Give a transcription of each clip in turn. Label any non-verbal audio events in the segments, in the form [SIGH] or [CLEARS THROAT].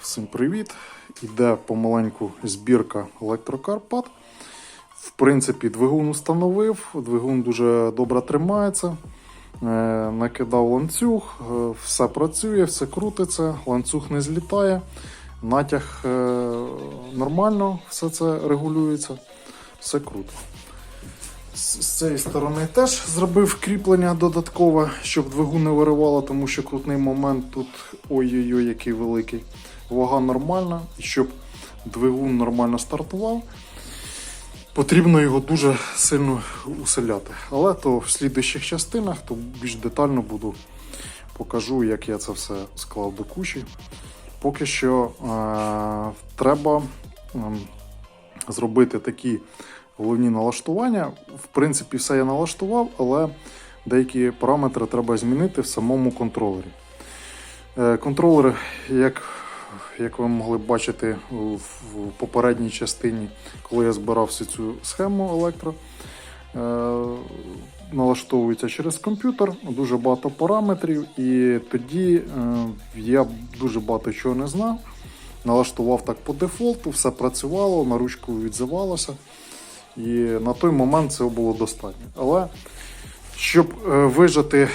всім привіт. Іде помаленьку збірка електрокарпат. В принципі, двигун установив, двигун дуже добре тримається. Е, Накидав ланцюг, е, все працює, все крутиться, ланцюг не злітає, натяг е, нормально, все це регулюється, все круто. З цієї сторони теж зробив кріплення додаткове, щоб двигун не виривало, тому що крутний момент тут ой-ой-ой, який великий. Вага нормальна, і щоб двигун нормально стартував, потрібно його дуже сильно усиляти. Але то в слідуючих частинах то більш детально буду покажу, як я це все склав до кучі. Поки що е- треба ем, зробити такі головні налаштування. В принципі, все я налаштував, але деякі параметри треба змінити в самому контролері. Е, Контролер, як, як ви могли бачити в попередній частині, коли я збирав всю цю схему електро, е, налаштовується через комп'ютер, дуже багато параметрів, і тоді е, я дуже багато чого не знав. Налаштував так по дефолту, все працювало, на ручку відзивалося. І на той момент цього було достатньо. Але щоб е, вижати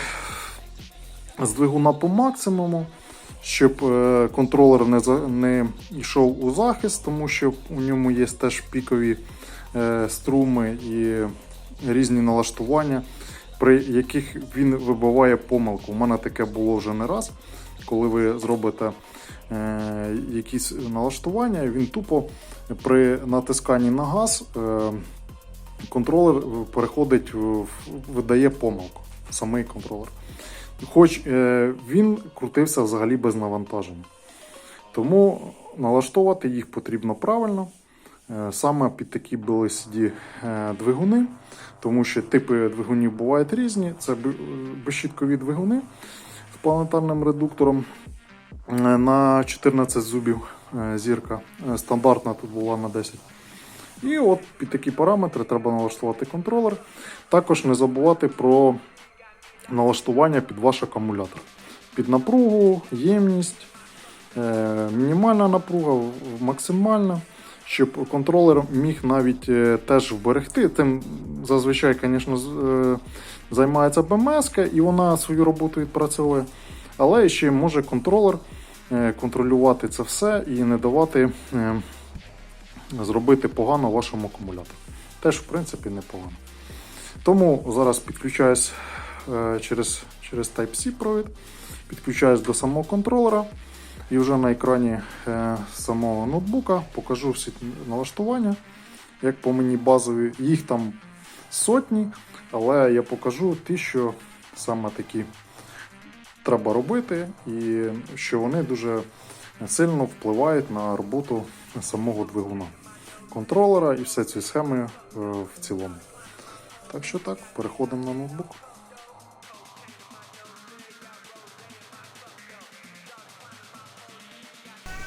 з двигуна по максимуму, щоб е, контролер не, не йшов у захист, тому що у ньому є теж пікові е, струми і різні налаштування, при яких він вибиває помилку. У мене таке було вже не раз, коли ви зробите е, якісь налаштування, він тупо при натисканні на газ контролер переходить, в- видає помилку, самий контролер. Хоч е, він крутився взагалі без навантаження. Тому налаштовувати їх потрібно правильно, е, саме під такі BLCD е, двигуни, тому що типи двигунів бувають різні. Це безщіткові двигуни з планетарним редуктором на 14 зубів зірка. Стандартна тут була на 10. І от під такі параметри треба налаштувати контролер. Також не забувати про налаштування під ваш акумулятор. Під напругу, ємність, е, мінімальна напруга, максимальна, щоб контролер міг навіть е, теж вберегти. Тим зазвичай, звісно, е, займається БМС, і вона свою роботу відпрацьовує. Але ще може контролер контролювати це все і не давати зробити погано вашому акумулятору. Теж, в принципі, непогано. Тому зараз підключаюсь через, через Type-C провід, підключаюсь до самого контролера і вже на екрані е, самого ноутбука покажу всі налаштування, як по мені базові. Їх там сотні, але я покажу ті, що саме такі треба робити, і що вони дуже сильно впливають на роботу самого двигуна, контролера і все ці схеми е, в цілому. Так що так, переходимо на ноутбук.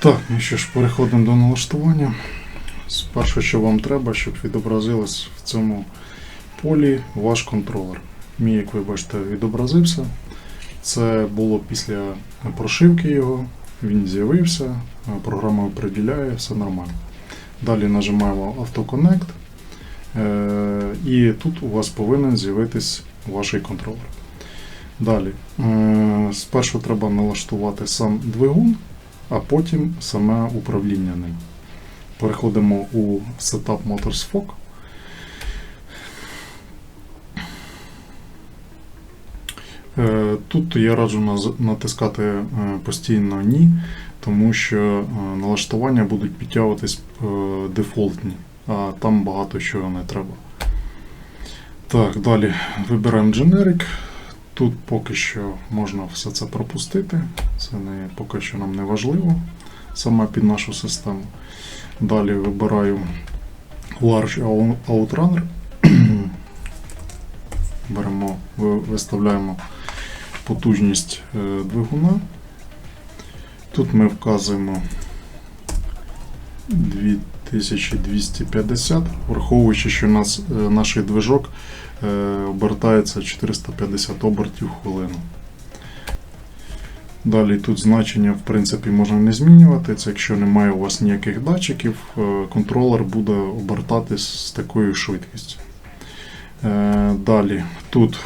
Так, ну що ж, переходимо до налаштування. Спершу, що вам треба, щоб відобразилось в цьому полі ваш контролер. Мій, як ви бачите, відобразився. Це було після прошивки його. Він з'явився, програма определяє, все нормально. Далі нажимаємо автоконнект. Е, І тут у вас повинен з'явитись ваш контролер. Далі. е, Спершу треба налаштувати сам двигун, потім саме управління ним. Переходимо у Setup Motors FOC. Е, Тут я раджу натискати е, постійно ні, тому що е, налаштування будуть підтягуватись дефолтні, а там багато чого не треба. Так, далі вибираємо Generic. Тут поки що можна все це пропустити. Це не, поки що нам не важливо саме під нашу систему. Далі вибираю Large Outrunner. [CLEARS THROAT] Беремо, виставляємо потужність е, двигуна. Тут ми вказуємо 2250, враховуючи, що нас е, наш движок е, обертається 450 обертів в хвилину. Далі тут значення в принципі можна не змінювати. Це якщо немає у вас ніяких датчиків, е, контролер буде обертатись з такою швидкістю. Далі тут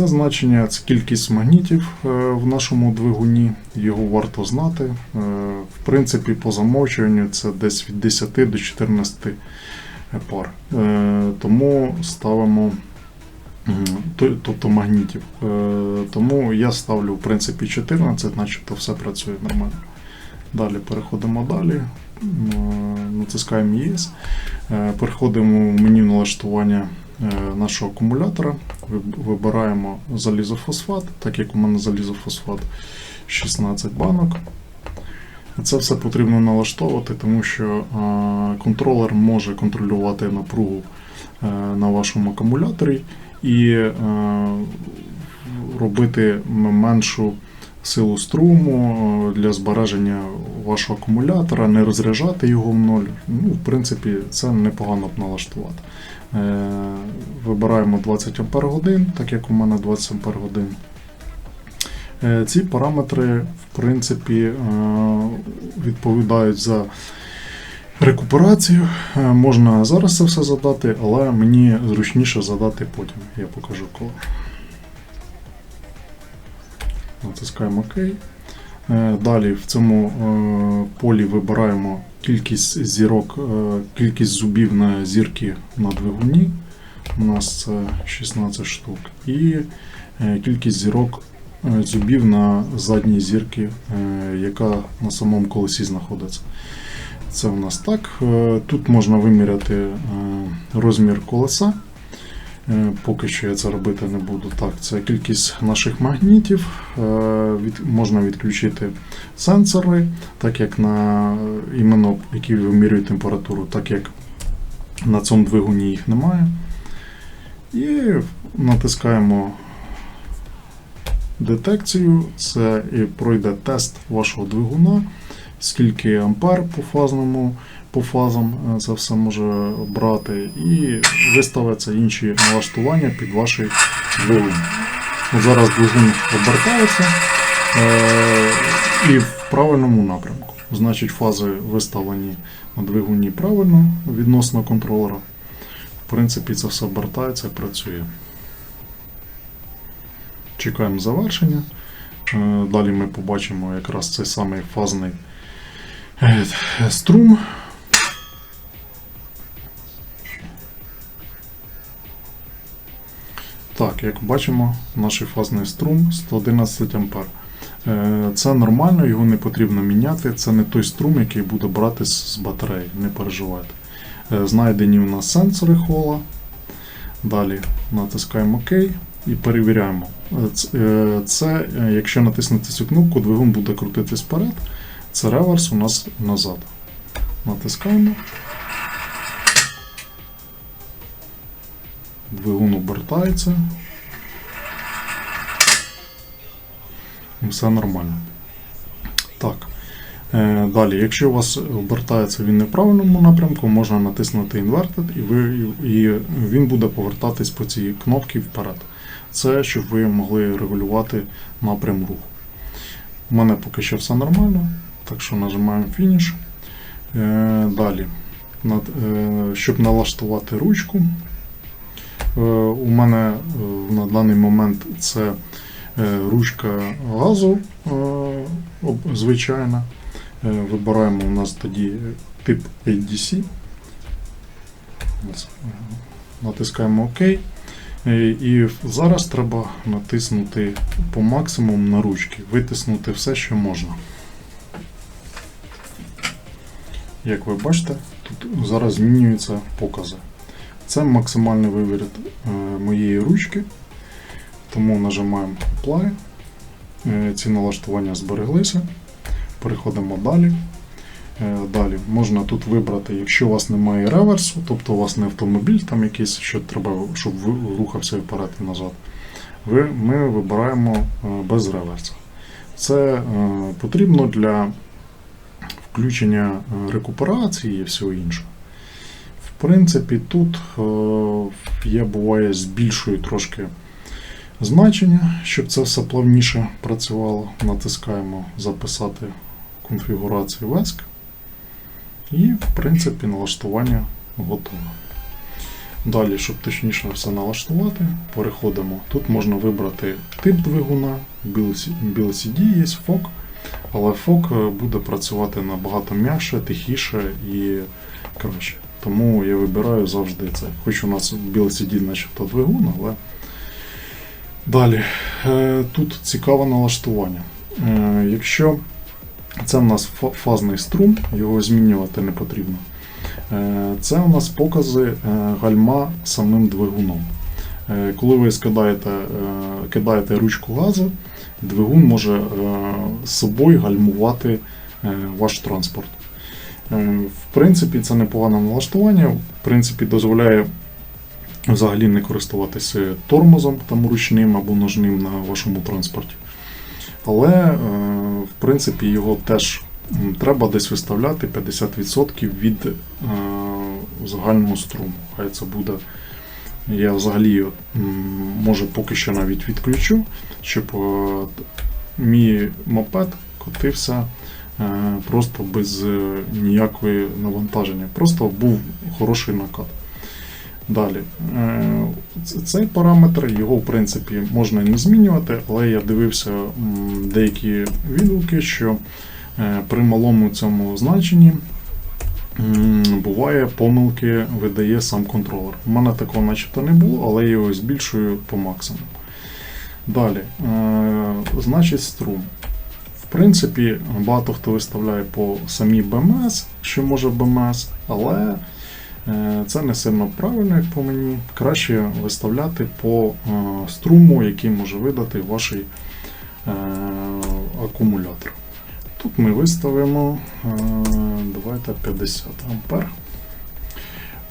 це значення, це кількість магнітів е, в нашому двигуні, його варто знати. Е, В принципі, по замовчуванню це десь від 10 до 14 пар. Е, Тому ставимо тобто магнітів. Тому я ставлю в принципі 14, начебто все працює нормально. Далі переходимо далі. Натискаємо. Е, Переходимо в меню налаштування нашого акумулятора. Вибираємо залізофосфат, так як у мене залізофосфат 16 банок. Це все потрібно налаштовувати, тому що е, контролер може контролювати напругу е, на вашому акумуляторі і е, робити меншу силу струму е, для збереження вашого акумулятора, не розряджати його в ноль. Ну, в принципі, це непогано б налаштувати. Вибираємо 20 Ах, так як у мене 20 Ах. Е, Ці параметри, в принципі, е, відповідають за рекуперацію. Е, Можна зараз це все задати, але мені зручніше задати потім. Я покажу коли. Натискаємо ОК. Далі в цьому полі вибираємо кількість зірок, кількість зубів на зірки на двигуні. У нас це 16 штук. І е, кількість зірок е, зубів на задній зірки, е, яка на самому колесі знаходиться. Це у нас так. Тут можна виміряти розмір колеса. Поки що я це робити не буду. Так, це кількість наших магнітів. Від, можна відключити сенсори, так як на іменно, які вимірюють температуру, так як на цьому двигуні їх немає. І натискаємо детекцію. Це і пройде тест вашого двигуна, скільки ампер по фазному. По фазам е, це все може брати, і виставиться інші налаштування під ваш двигун. Зараз двигун обертається е, і в правильному напрямку. Значить, фази виставлені на двигуні правильно відносно контролера. В принципі, це все обертається і працює. Чекаємо завершення. Е, Далі ми побачимо якраз цей самий фазний е, струм. Так, як бачимо, наш фазний струм 111 А. Е, Це нормально, його не потрібно міняти. Це не той струм, який буде брати з батареї, не переживайте. Е, Знайдені у нас сенсори хола. Далі натискаємо ОК і перевіряємо. Е, е, Це, якщо натиснути цю кнопку, двигун буде крутитись вперед. Це реверс у нас назад. Натискаємо. Двигун обертається. Все нормально. Так. Е, Далі, якщо у вас обертається він не в правильному напрямку, можна натиснути Inverted і, і він буде повертатись по цій кнопці вперед. Це щоб ви могли регулювати напрям руху. У мене поки що все нормально, так що нажимаємо Finish. Е, Далі, е, щоб налаштувати ручку, У мене на даний момент це ручка газу звичайна. Е, Вибираємо у нас тоді тип ADC. Е, Натискаємо ОК. Е, І зараз треба натиснути по максимуму на ручки, витиснути все, що можна. Як ви бачите, тут зараз змінюються покази. Це максимальний виворіт е, моєї ручки. Тому нажимаємо Apply. Ці налаштування збереглися. Переходимо далі. Е, Далі можна тут вибрати, якщо у вас немає реверсу, тобто у вас не автомобіль там якийсь, що треба, щоб рухався вперед і назад. Ви, ми вибираємо е, без реверсу. Це е, потрібно для включення рекуперації і всього іншого. В принципі, тут я буває збільшую трошки значення, щоб це все плавніше працювало. Натискаємо Записати конфігурацію VESC. І, в принципі, налаштування готове. Далі, щоб точніше все налаштувати, переходимо. Тут можна вибрати тип двигуна, BLCD є FOC, але FOC е, буде працювати набагато м'якше, тихіше і краще. Тому я вибираю завжди це. Хоч у нас BLCD начебто двигун, але далі. Е, Тут цікаве налаштування. Е, Якщо це в нас фазний струм, його змінювати не потрібно. Е, Це у нас покази е, гальма самим двигуном. Е, Коли ви скидаєте, кидаєте ручку газу, двигун може з собою гальмувати ваш транспорт. В принципі, це непогане налаштування. В принципі, дозволяє взагалі не користуватися тормозом там, ручним або ножним на вашому транспорті. Але, е, в принципі, його теж треба десь виставляти 50% від е, загального струму. Хай це буде. Я взагалі може поки що навіть відключу, щоб е, мій мопед котився просто без ніякої навантаження. Просто був хороший накат. Далі. Е, Цей параметр, його в принципі можна не змінювати, але я дивився деякі відгуки, що е, при малому цьому значенні буває помилки видає сам контролер. У мене такого начебто не було, але я його збільшую по максимуму. Далі, е, значить струм. В принципі, багато хто виставляє по самій БМС, що може БМС, але це не сильно правильно, як по мені. Краще виставляти по е, струму, який може видати ваш е, акумулятор. Тут ми виставимо е, давайте 50 ампер.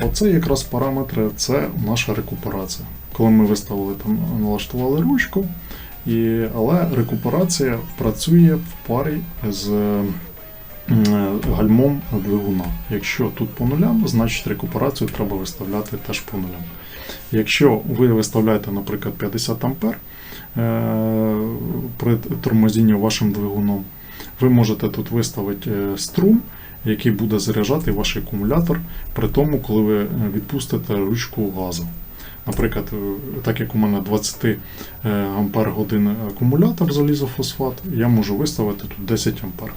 Оце якраз параметри, це наша рекуперація. Коли ми виставили там, налаштували ручку, і, але рекуперація працює в парі з гальмом двигуна. Якщо тут по нулям, значить рекуперацію треба виставляти теж по нулям. Якщо ви виставляєте, наприклад, 50 ампер е, при тормозінні вашим двигуном, ви можете тут виставити е, струм, який буде заряджати ваш акумулятор при тому, коли ви е, відпустите ручку газу. Наприклад, е, так як у мене 20 е, ампер годин акумулятор залізофосфат, я можу виставити тут 10 ампер.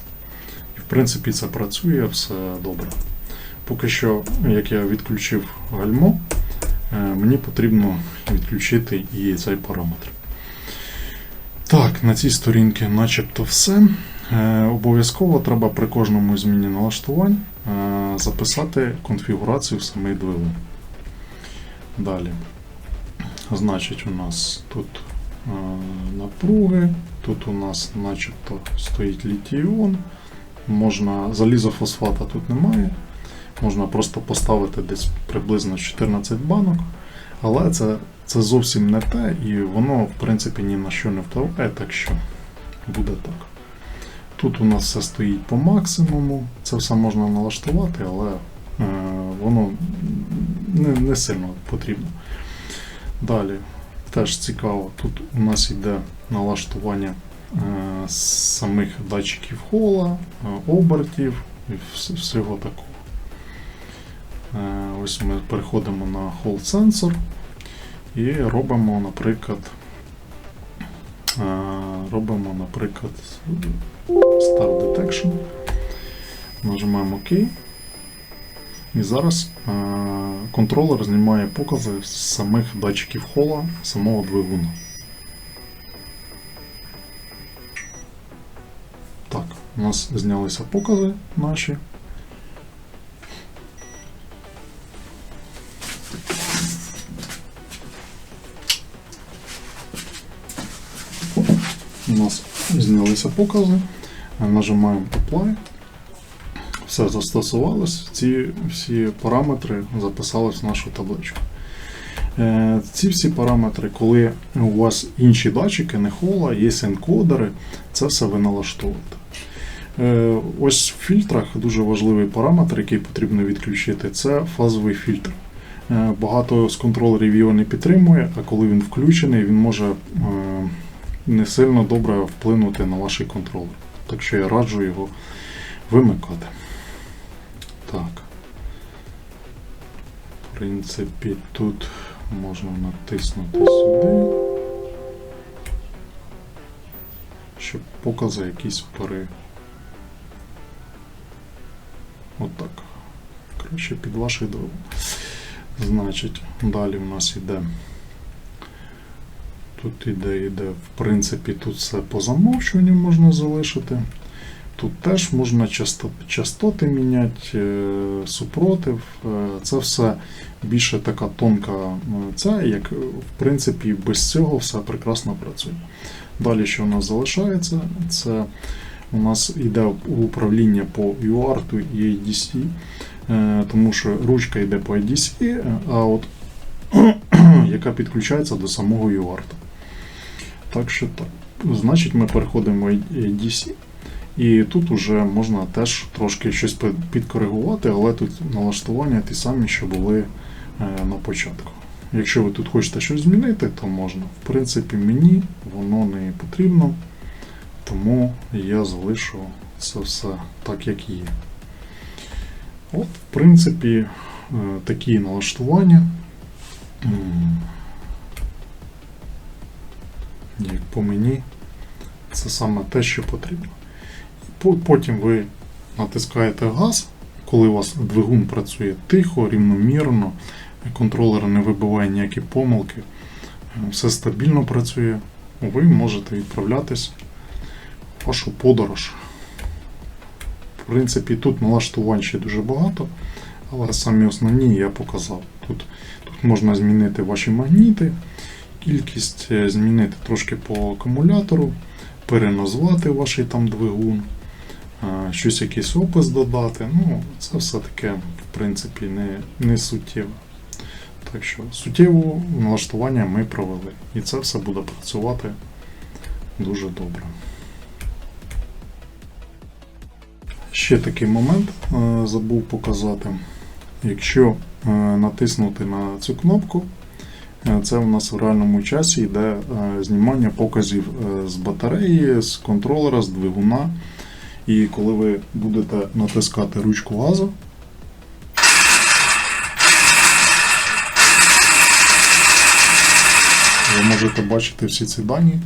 Принципі це працює, все добре. Поки що, як я відключив гальмо, е, мені потрібно відключити і цей параметр. Так, на цій сторінці начебто все. Е, Обов'язково треба при кожному зміні налаштувань е, записати конфігурацію в самий двигун. Далі. Значить, у нас тут напруги, тут у нас начебто стоїть літій-іон. Можна залізофосфата тут немає. Можна просто поставити десь приблизно 14 банок. Але це, це зовсім не те, і воно, в принципі, ні на що не впливає, так що буде так. Тут у нас все стоїть по максимуму. Це все можна налаштувати, але е, воно не, не сильно потрібно. Далі, теж цікаво, тут у нас йде налаштування самих датчиків хола, е, обертів і всього такого. Е, ось ми переходимо на Hall Sensor і робимо, наприклад, е, робимо, наприклад, Start Detection. Нажимаємо ОК. І зараз е, контролер знімає покази з самих датчиків хола самого двигуна. У нас знялися покази наші. У нас знялися покази. Нажимаємо Apply. Все застосувалось. Ці всі параметри записались в нашу табличку. Е, Ці всі параметри, коли у вас інші датчики, не хола, є енкодери, це все ви налаштовуєте. Е, Ось в фільтрах дуже важливий параметр, який потрібно відключити, це фазовий фільтр. Е, Багато з контролерів його не підтримує, а коли він включений, він може е, не сильно добре вплинути на ваш контролер. Так що я раджу його вимикати. Так. В принципі, тут можна натиснути сюди, щоб покази якісь пори. Коротше, під ваші дорогу. Значить, далі в нас іде. Тут іде, іде, в принципі, тут все по замовчуванню можна залишити. Тут теж можна часто- частоти міняти, е, супротив. Е, Це все більше така тонка е, ця, як в принципі без цього все прекрасно працює. Далі, що у нас залишається, це у нас йде управління по UART і ADC, тому що ручка йде по ADC, е, а от [CLEARS THROAT] яка підключається до самого UART. Так що так. Значить, ми переходимо в ADC. І тут уже можна теж трошки щось підкоригувати, але тут налаштування ті самі, що були е, на початку. Якщо ви тут хочете щось змінити, то можна. В принципі, мені воно не потрібно, тому я залишу це все так, як є. От, в принципі, е, такі налаштування. Як по мені, це саме те, що потрібно. Потім ви натискаєте газ, коли у вас двигун працює тихо, рівномірно, контролер не вибиває ніякі помилки, е, все стабільно працює, ви можете відправлятись в вашу подорож. Принципі, тут налаштувань ще дуже багато, але самі основні я показав. Тут, тут можна змінити ваші магніти, кількість е, змінити трошки по акумулятору, переназвати ваш там двигун щось якийсь опис додати. Ну, це все таке, в принципі, не, не суттєво. Так що суттєве налаштування ми провели. І це все буде працювати дуже добре. Ще такий момент е, забув показати. Якщо е, натиснути на цю кнопку, е, це у нас в реальному часі йде знімання показів з батареї, з контролера, з двигуна. І коли ви будете натискати ручку газу, ви можете бачити всі ці дані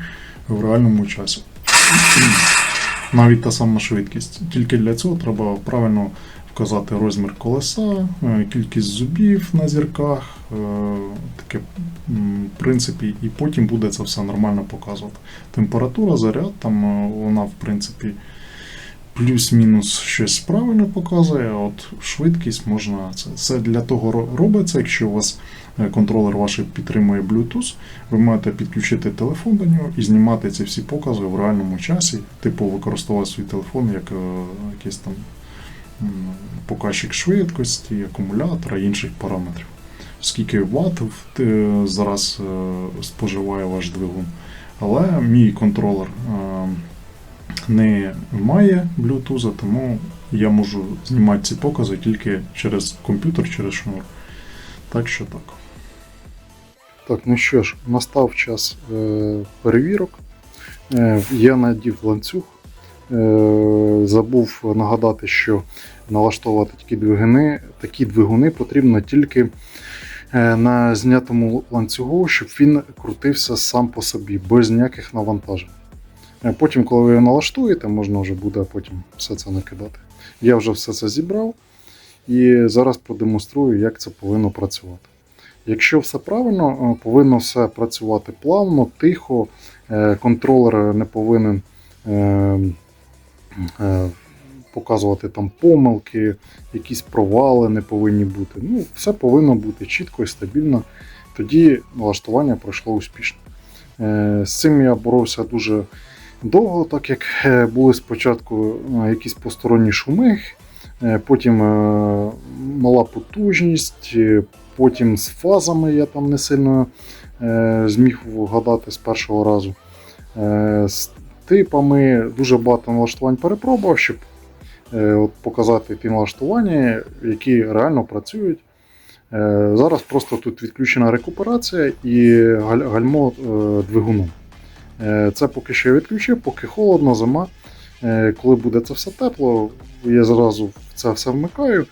в реальному часі. Навіть та сама швидкість. Тільки для цього треба правильно вказати розмір колеса, е, кількість зубів на зірках, е, таке, в принципі, і потім буде це все нормально показувати. Температура, заряд, там е, вона, в принципі, плюс-мінус щось правильно показує, а от швидкість можна. Це, це для того робиться, якщо у вас е, контролер ваш підтримує Bluetooth, ви маєте підключити телефон до нього і знімати ці всі покази в реальному часі, типу використовувати свій телефон як е, якийсь там показчик швидкості, акумулятора і інших параметрів. Скільки ватт е, зараз споживає ваш двигун. Але мій контролер не має Bluetooth, тому я можу знімати ці покази тільки через комп'ютер, через шнур. Так що так. Так, ну що ж, настав час е, перевірок. Е, я надів ланцюг. Е, забув нагадати, що налаштовувати такі двигуни, такі двигуни потрібно тільки е, на знятому ланцюгу, щоб він крутився сам по собі, без ніяких навантажень. Е, Потім, коли ви його налаштуєте, можна вже буде потім все це накидати. Я вже все це зібрав і зараз продемонструю, як це повинно працювати. Якщо все правильно, е, повинно все працювати плавно, тихо, е, контролер не повинен показувати там помилки, якісь провали не повинні бути. Ну, все повинно бути чітко і стабільно. Тоді налаштування пройшло успішно. З цим я боровся дуже довго, так як е, були спочатку е, якісь посторонні шуми, е, потім мала потужність, потім з фазами я там не сильно зміг вгадати з першого разу. З типами дуже багато налаштувань перепробував, щоб показати ті налаштування, які реально працюють. Зараз просто тут відключена рекуперація і гальмо двигуном. Е, Це поки що я відключив, поки холодно, зима. Е, Коли буде це все тепло, я зразу це все вмикаю,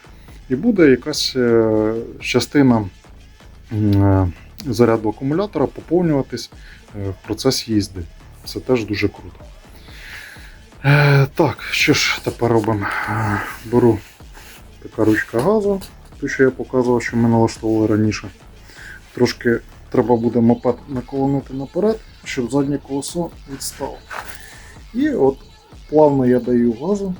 і буде якась е, частина заряду акумулятора поповнюватись в процесі їзди. Це теж дуже круто. Так, що ж тепер робимо? Беру така ручка газу, ту, що я показував, що ми налаштовували раніше. Трошки треба буде мопед наколонити наперед, щоб заднє колесо відстало. І от плавно я даю газу.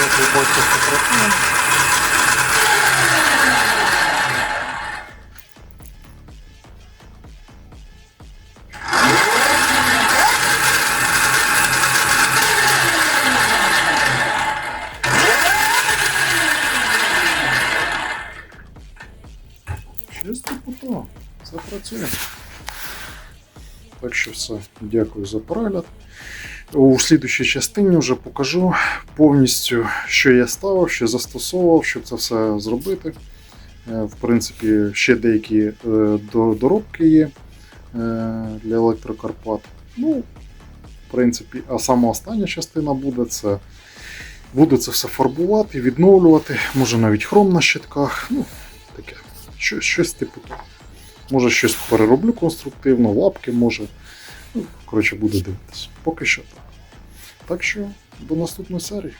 Як ви бачите, все, дякую за перегляд. У слідущій частині вже покажу повністю, що я ставив, що застосовував, щоб це все зробити. Е, В принципі, ще деякі е, доробки є е, для електрокарпат. Ну, в принципі, а сама остання частина буде це. Буду це все фарбувати, відновлювати, може навіть хром на щитках. Ну, таке. Що, щось типу того. Може щось перероблю конструктивно, лапки може. Коротше, буду дивитися. Поки що так. Так що до наступної серії.